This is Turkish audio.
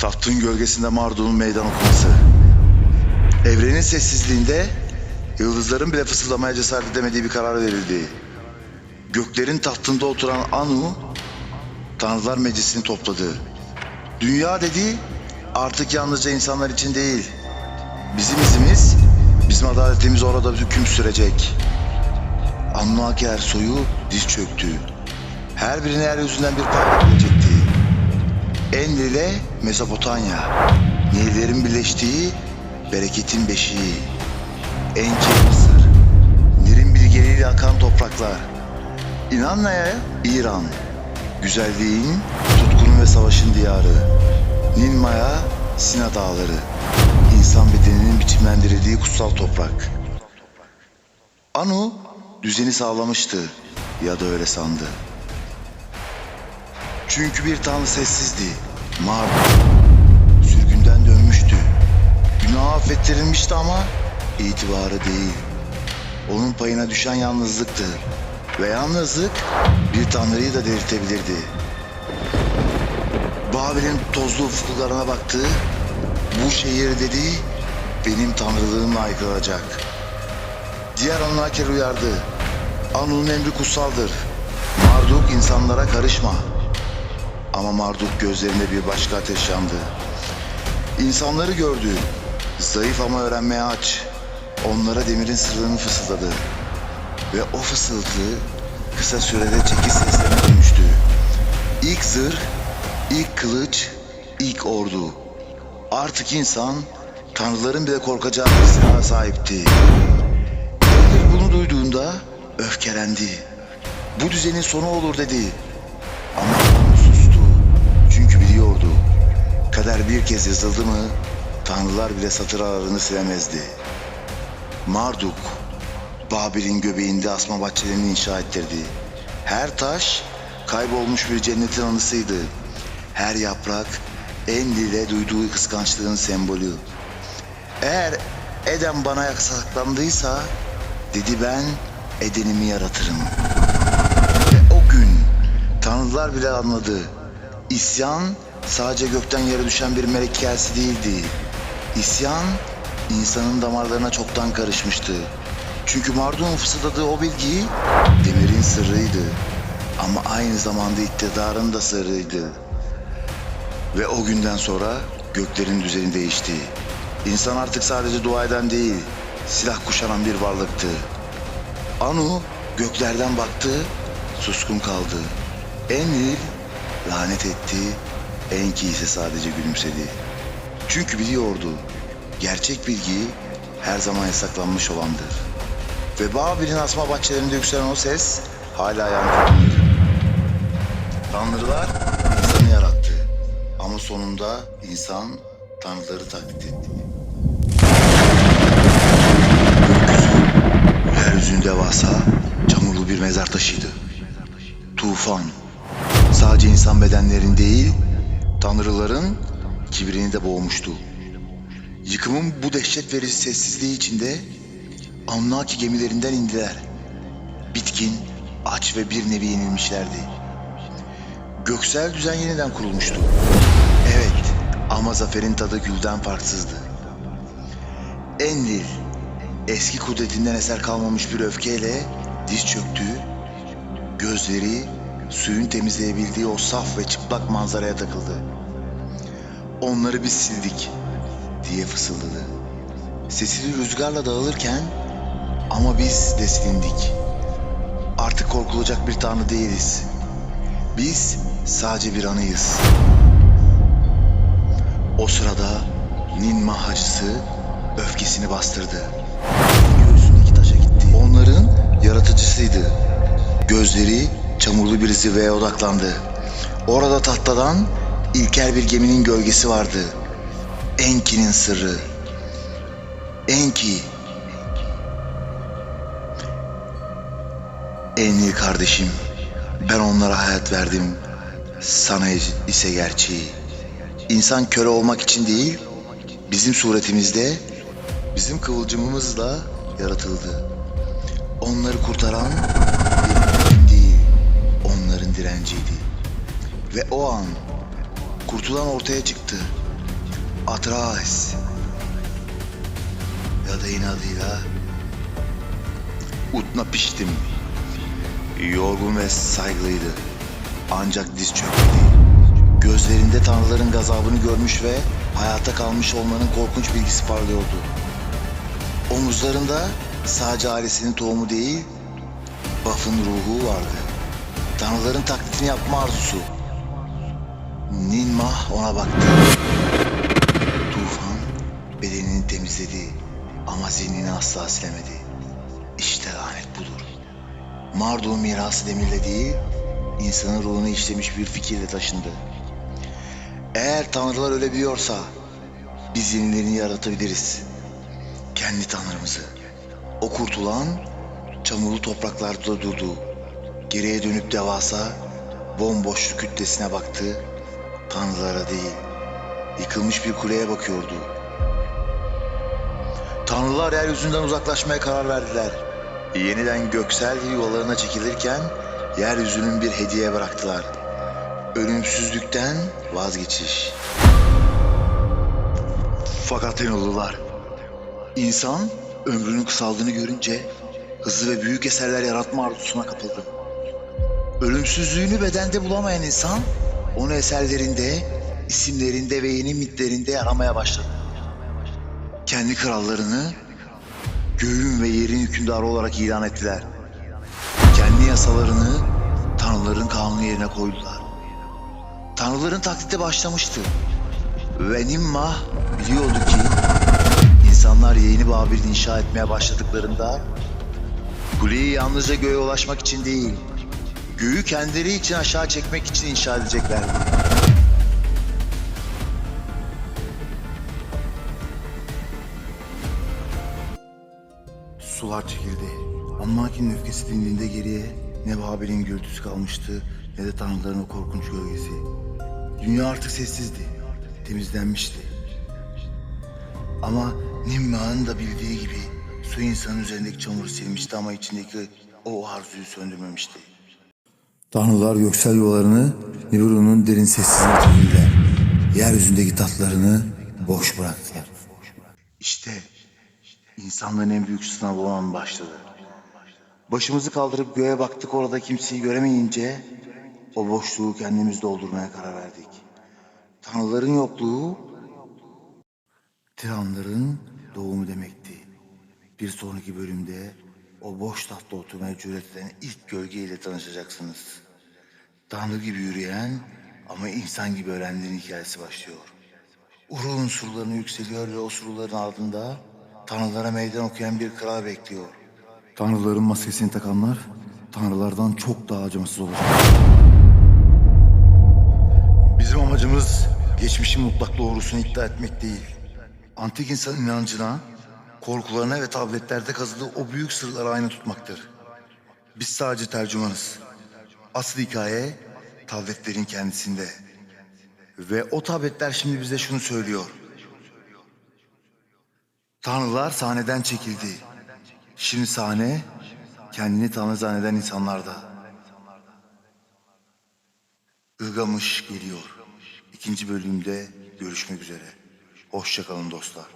Tahtın gölgesinde Marduk'un meydan okuması. Evrenin sessizliğinde yıldızların bile fısıldamaya cesaret edemediği bir karar verildi. Göklerin tahtında oturan Anu, Tanrılar Meclisi'ni topladı. Dünya dedi artık yalnızca insanlar için değil. Bizim izimiz, bizim adaletimiz orada hüküm sürecek. Anunnaki soyu diz çöktü. Her birine yeryüzünden bir pay verilecekti. Enlil ile Mezopotamya, Nillerin birleştiği bereketin beşiği. Enki Mısır, Nil'in bilgeliğiyle akan topraklar. İnanmaya İran, güzelliğin, tutkunun ve savaşın diyarı. Nil Maya, Sina dağları, insan bedeninin biçimlendirildiği kutsal toprak. Anu düzeni sağlamıştı ya da öyle sandı. Çünkü bir tanrı sessizdi. Marduk. Sürgünden dönmüştü. Günah affettirilmişti ama itibarı değil. Onun payına düşen yalnızlıktı. Ve yalnızlık bir tanrıyı da delirtebilirdi. Babil'in tozlu ufuklarına baktı. Bu şehir dedi benim tanrılığımla aykırılacak. Diğer Anunnaki uyardı. Anu'nun emri kutsaldır. Marduk insanlara karışma. Ama Marduk gözlerinde bir başka ateş yandı. İnsanları gördü. Zayıf ama öğrenmeye aç. Onlara demirin sırrını fısıldadı. Ve o fısıltı kısa sürede çekiç seslerine dönüştü. İlk zırh, ilk kılıç, ilk ordu. Artık insan tanrıların bile korkacağı bir silaha sahipti. Emir bunu duyduğunda öfkelendi. Bu düzenin sonu olur dedi. Kader bir kez yazıldı mı tanrılar bile satır aralarını silemezdi. Marduk, Babil'in göbeğinde asma bahçelerini inşa ettirdi. Her taş kaybolmuş bir cennetin anısıydı. Her yaprak Enlil'e duyduğu kıskançlığın sembolü. Eğer Eden bana yasaklandıysa dedi ben Eden'imi yaratırım. Ve o gün tanrılar bile anladı. İsyan sadece gökten yere düşen bir melek hikayesi değildi. İsyan insanın damarlarına çoktan karışmıştı. Çünkü Marduk'un fısıldadığı o bilgi demirin sırrıydı. Ama aynı zamanda iktidarın da sırrıydı. Ve o günden sonra göklerin düzeni değişti. İnsan artık sadece dua eden değil, silah kuşanan bir varlıktı. Anu göklerden baktı, suskun kaldı. Enlil lanet etti, Enki ise sadece gülümsedi. Çünkü biliyordu, gerçek bilgi her zaman yasaklanmış olandır. Ve Babil'in asma bahçelerinde yükselen o ses hala yankılanır. Tanrılar insanı yarattı. Ama sonunda insan tanrıları taklit etti. Yeryüzünün devasa, çamurlu bir mezar taşıydı. Tufan, sadece insan bedenlerin değil, tanrıların kibrini de boğmuştu. Yıkımın bu dehşet verici sessizliği içinde Anunnaki gemilerinden indiler. Bitkin, aç ve bir nevi yenilmişlerdi. Göksel düzen yeniden kurulmuştu. Evet ama zaferin tadı gülden farksızdı. Enlil eski kudretinden eser kalmamış bir öfkeyle diz çöktü. Gözleri suyun temizleyebildiği o saf ve çıplak manzaraya takıldı. Onları biz sildik diye fısıldadı. Sesini rüzgarla dağılırken ama biz de silindik. Artık korkulacak bir tanrı değiliz. Biz sadece bir anıyız. O sırada Ninma hacısı öfkesini bastırdı. Göğsündeki taşa gitti. Onların yaratıcısıydı. Gözleri çamurlu bir zirveye odaklandı. Orada tahtadan ilkel bir geminin gölgesi vardı. Enki'nin sırrı. Enki. Enli kardeşim. Ben onlara hayat verdim. Sana ise gerçeği. İnsan köle olmak için değil, bizim suretimizde, bizim kıvılcımımızla yaratıldı. Onları kurtaran direnciydi. Ve o an kurtulan ortaya çıktı. Atrais ya da inadıyla Utna piştim. Yorgun ve saygılıydı. Ancak diz çöktü. Gözlerinde tanrıların gazabını görmüş ve hayata kalmış olmanın korkunç bilgisi parlıyordu. Omuzlarında sadece ailesinin tohumu değil, Buff'ın ruhu vardı. Tanrıların taklidini yapma arzusu. Ninmah ona baktı. Tufan bedenini temizledi ama zihnini asla silemedi. İşte lanet budur. Mardu mirası demirle değil, insanın ruhunu işlemiş bir fikirle taşındı. Eğer tanrılar ölebiliyorsa biz yenilerini yaratabiliriz. Kendi tanrımızı. O kurtulan çamurlu topraklarda durdu. Geriye dönüp devasa bomboşluk kütlesine baktı. Tanrılara değil, yıkılmış bir kuleye bakıyordu. Tanrılar yeryüzünden uzaklaşmaya karar verdiler. Yeniden göksel yuvalarına çekilirken yeryüzünün bir hediye bıraktılar. Ölümsüzlükten vazgeçiş. Fakat yanıldılar. İnsan ömrünün kısaldığını görünce hızlı ve büyük eserler yaratma arzusuna kapıldı. Ölümsüzlüğünü bedende bulamayan insan onu eserlerinde, isimlerinde ve yeni mitlerinde aramaya başladı. Kendi krallarını göğün ve yerin hükümdarı olarak ilan ettiler. Kendi yasalarını tanrıların kanunu yerine koydular. Tanrıların taklidi başlamıştı. Ve Nimmah biliyordu ki insanlar yeni Babil'i inşa etmeye başladıklarında kuleyi yalnızca göğe ulaşmak için değil, göğü kendileri için aşağı çekmek için inşa edeceklerdi. Sular çekildi. Ammaki'nin öfkesi dindiğinde geriye ne Babil'in gürültüsü kalmıştı ne de tanrıların o korkunç gölgesi. Dünya artık sessizdi, temizlenmişti. Ama Nimma'nın da bildiği gibi su insanın üzerindeki çamuru silmişti ama içindeki o arzuyu söndürmemişti. Tanrılar göksel yuvalarını Nibiru'nun derin sessizliğine çevirdiler. Yeryüzündeki tatlarını boş bıraktılar. İşte insanların en büyük sınavı o an başladı. Başımızı kaldırıp göğe baktık orada kimseyi göremeyince o boşluğu kendimiz doldurmaya karar verdik. Tanrıların yokluğu tiranların doğumu demekti. Bir sonraki bölümde o boş tahtta oturmaya cüret eden ilk gölgeyle tanışacaksınız. Tanrı gibi yürüyen ama insan gibi ölenlerin hikayesi başlıyor. Urun surlarını yükseliyor ve o surların ardında tanrılara meydan okuyan bir kral bekliyor. Tanrıların maskesini takanlar tanrılardan çok daha acımasız olacak. Bizim amacımız geçmişin mutlak doğrusunu iddia etmek değil. Antik insan inancına, korkularına ve tabletlerde kazıdığı o büyük sırları aynı tutmaktır. Biz sadece tercümanız. Asıl hikaye tabletlerin kendisinde. Ve o tabletler şimdi bize şunu söylüyor. Tanrılar sahneden çekildi. Şimdi sahne kendini tanrı zanneden insanlarda. Ilgamış geliyor. İkinci bölümde görüşmek üzere. Hoşçakalın dostlar.